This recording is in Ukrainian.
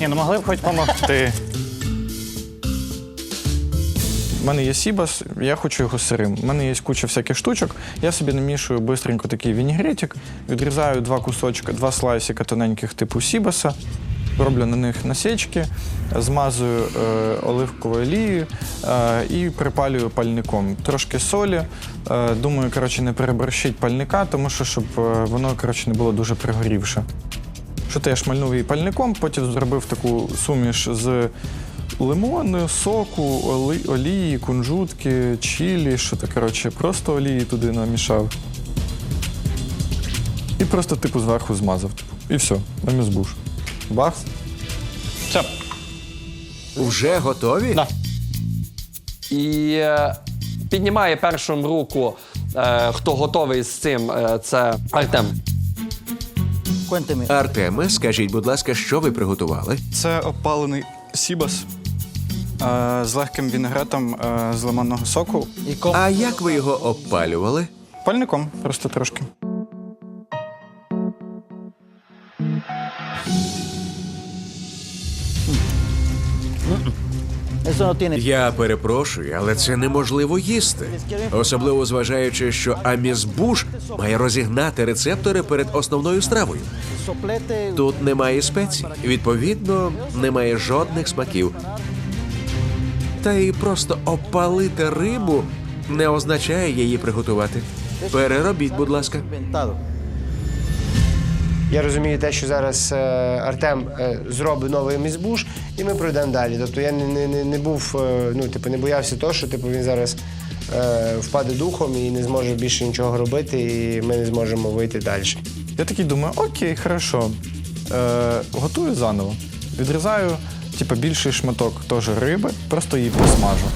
Ні, ну могли б хоч допомогти. У мене є сібас, я хочу його сирим. У мене є куча всяких штучок. Я собі намішую бистренько такий вінігретик, відрізаю два кусочка, два слайсика тоненьких типу сібаса, роблю на них насічки, змазую е, оливковою олією е, і припалюю пальником. Трошки солі. Е, думаю, коротше, не переборщить пальника, тому що щоб е, воно коротше, не було дуже пригорівше. Що то я шмальнув її пальником, потім зробив таку суміш з лимону, соку, олії, кунжутки, чилі, що то, коротше, просто олії туди намішав. І просто, типу, зверху змазав. Типу. І все, на мізбуш. Бахс. Все. Вже готові? Да. І е, піднімає першим руку, е, хто готовий з цим, е, це Артем. Cuénteme. Артеме, скажіть, будь ласка, що ви приготували? Це опалений сібас з легким вінегретом з лимонного соку. ¿Y cómo? А як ви його опалювали? Пальником просто трошки. Я перепрошую, але це неможливо їсти. Особливо зважаючи, що амізбуш має розігнати рецептори перед основною стравою. Тут немає спецій, відповідно, немає жодних смаків. Та й просто опалити рибу не означає її приготувати. Переробіть, будь ласка. Я розумію те, що зараз е, Артем е, зробить новий мізбуш, і ми пройдемо далі. Тобто я не, не, не, не був, е, ну, типу, не боявся того, що типу, він зараз впаде духом і не зможе більше нічого робити, і ми не зможемо вийти далі. Я такий думаю, окей, хорошо. Е, готую заново. Відрізаю, типу, більший шматок теж риби, просто її посмажу.